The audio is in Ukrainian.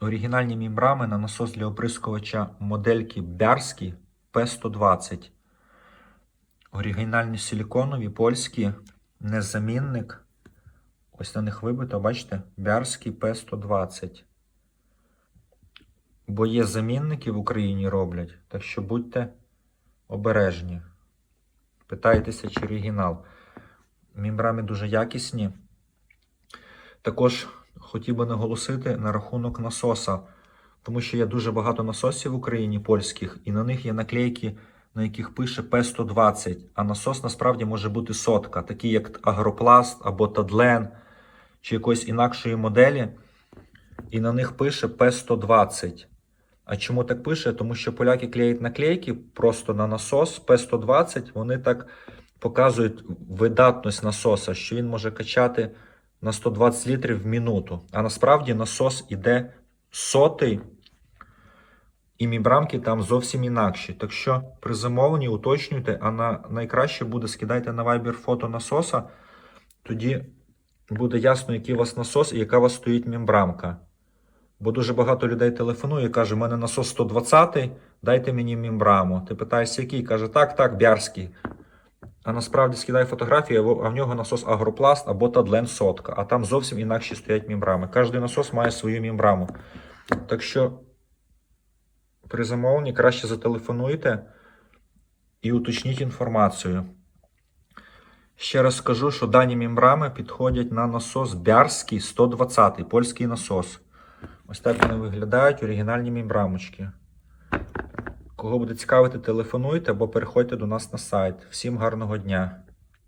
Оригінальні мембрами на насос для оприскувача модельки Бярський P120. Оригінальні силіконові, польські, незамінник. Ось на них вибито, бачите, Бярський P120. Бо є замінники в Україні роблять, так що будьте обережні. Питайтеся, чи оригінал. Мембрами дуже якісні. Також хотів би наголосити на рахунок насоса, тому що є дуже багато насосів в Україні польських, і на них є наклейки, на яких пише P120, а насос насправді може бути сотка, такі як Агропласт або Тадлен, чи якоїсь інакшої моделі, і на них пише P120. А чому так пише? Тому що поляки клеять наклейки просто на насос P120, вони так показують видатність насоса, що він може качати на 120 літрів в минуту. А насправді насос іде сотий, і мібрамки там зовсім інакші. Так що при замовленні уточнюйте, а на найкраще буде скидайте на Viber фото насоса, тоді буде ясно, який у вас насос і яка у вас стоїть мембрамка. Бо дуже багато людей телефонує і каже, у мене насос 120, дайте мені мембраму. Ти питаєшся, який? Каже, так, так, бярський. А насправді скидає фотографію, а в- нього насос Агропласт або Тадлен сотка, а там зовсім інакші стоять мембрами. Кожний насос має свою мембраму. Так що при замовленні краще зателефонуйте і уточніть інформацію. Ще раз скажу, що дані мембрами підходять на насос Бярський 120, польський насос. Ось так вони виглядають, оригінальні мембрамочки. Кого буде цікавити, телефонуйте або переходьте до нас на сайт. Всім гарного дня!